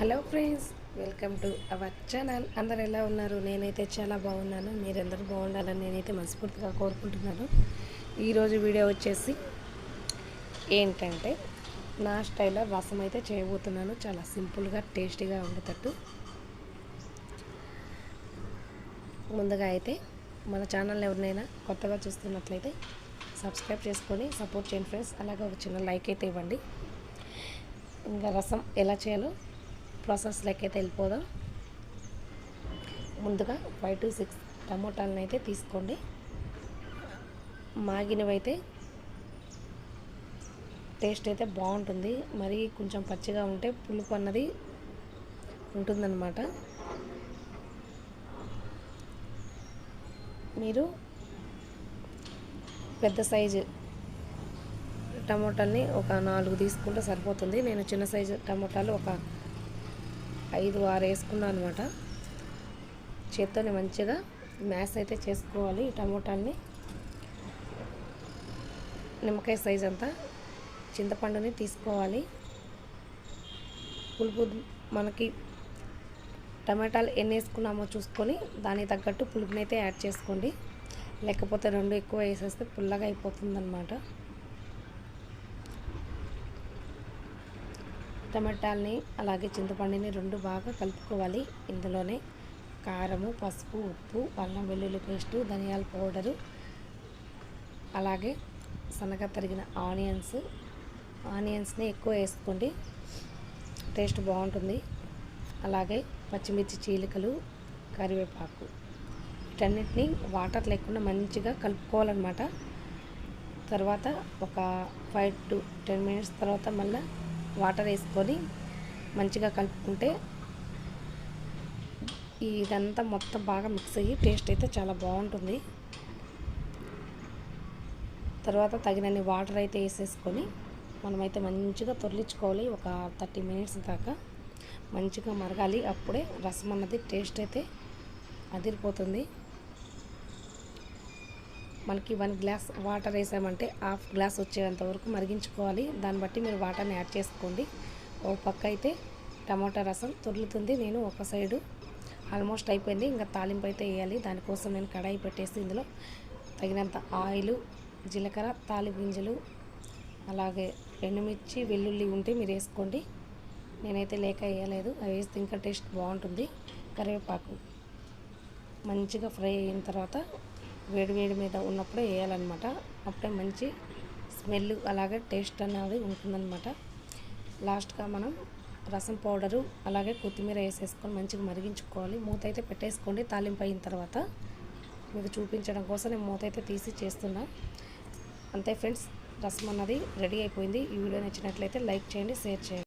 Hello friends welcome to our channel. అందరు ఎలా ఉన్నారు? నేనైతే చాలా బాగున్నాను. మీరందరూ బాగుండాలని నేనైతే మనస్ఫూర్తిగా కోరుకుంటున్నాను. ఈరోజు వీడియో వచ్చేసి ఏంటంటే నా స్టైల్లో రసం అయితే చేయబోతున్నాను. చాలా సింపుల్గా టేస్టీగా ఉండేటట్టు. ముందుగా అయితే మన ఛానల్ ఎవరినైనా కొత్తగా చూస్తున్నట్లయితే సబ్స్క్రైబ్ చేసుకొని సపోర్ట్ చేయండి ఫ్రెండ్స్. అలాగే ఒక చిన్న లైక్ అయితే ఇవ్వండి. ఇంకా రసం ఎలా చేయాలో ప్రాసెస్లోకి అయితే వెళ్ళిపోదాం? ముందుగా ఫైవ్ టు సిక్స్ టమోటాలను అయితే తీసుకోండి. మాగినవైతే టేస్ట్ అయితే బాగుంటుంది. మరి కొంచెం పచ్చిగా ఉంటే పులుపు అన్నది ఉంటుందన్నమాట. మీరు పెద్ద సైజు టమోటాల్ని ఒక నాలుగు తీసుకుంటే సరిపోతుంది. నేను చిన్న సైజు టమోటాలు ఒక ఐదు ఆరు వేసుకున్నాను అనమాట చేత్తోనే మంచిగా మ్యాష్ అయితే చేసుకోవాలి ఈ టమోటాన్ని నిమ్మకాయ సైజ్ అంతా చింతపండుని తీసుకోవాలి. పులుపు మనకి టమాటాలు ఎన్ని వేసుకున్నామో చూసుకొని దానికి తగ్గట్టు పులుపునైతే యాడ్ చేసుకోండి. లేకపోతే రెండు ఎక్కువ వేసేస్తే పుల్లగా అయిపోతుందన్నమాట. టమాటాలని అలాగే చింతపండుని రెండు బాగా కలుపుకోవాలి. ఇందులోనే కారము పసుపు ఉప్పు అల్లం వెల్లుల్లి పేస్టు ధనియాల పౌడరు అలాగే సన్నగా తరిగిన ఆనియన్స్. ఆనియన్స్ని ఎక్కువ వేసుకోండి. టేస్ట్ బాగుంటుంది. అలాగే పచ్చిమిర్చి చీలికలు కరివేపాకు. వీటన్నిటిని వాటర్ లేకుండా మంచిగా కలుపుకోవాలన్నమాట. తర్వాత ఒక ఫైవ్ టు టెన్ మినిట్స్ తర్వాత మళ్ళీ వాటర్ వేసుకొని మంచిగా కలుపుకుంటే ఇదంతా మొత్తం బాగా మిక్స్ అయ్యి టేస్ట్ అయితే చాలా బాగుంటుంది. తర్వాత తగినన్ని వాటర్ అయితే వేసేసుకొని మనమైతే మంచిగా తొలిచుకోవాలి ఒక థర్టీ మినిట్స్ దాకా మంచిగా మరగాలి. అప్పుడే రసం అన్నది టేస్ట్ అయితే అదిరిపోతుంది. మనకి వన్ గ్లాస్ వాటర్ వేసామంటే హాఫ్ గ్లాస్ వచ్చేంత వరకు మరిగించుకోవాలి. దాన్ని బట్టి మీరు వాటర్ని యాడ్ చేసుకోండి. ఒక పక్క అయితే టమాటా రసం తొలుతుంది నేను ఒక సైడు ఆల్మోస్ట్ అయిపోయింది. ఇంకా తాలింపు అయితే వేయాలి. దానికోసం నేను కడాయి పెట్టేసి ఇందులో తగినంత ఆయిల్ జీలకర్ర తాలింపు గింజలు అలాగే ఎండుమిర్చి వెల్లుల్లి ఉంటే మీరు వేసుకోండి. నేనైతే లేక వేయలేదు. అవి వేస్తే ఇంకా టేస్ట్ బాగుంటుంది. కరివేపాకు మంచిగా ఫ్రై అయిన తర్వాత వేడి వేడి మీద ఉన్నప్పుడే వేయాలన్నమాట. అప్పుడే మంచి స్మెల్ అలాగే టేస్ట్ అనేది ఉంటుందన్నమాట. లాస్ట్గా మనం రసం పౌడరు అలాగే కొత్తిమీర వేసేసుకొని మంచిగా మరిగించుకోవాలి. మూత అయితే పెట్టేసుకోండి తాలింపు అయిన తర్వాత. మీకు చూపించడం కోసం నేను మూత అయితే తీసి చేస్తున్నా. అంతే ఫ్రెండ్స్ రసం అన్నది రెడీ అయిపోయింది. ఈ వీడియో నచ్చినట్లయితే లైక్ చేయండి షేర్ చేయండి.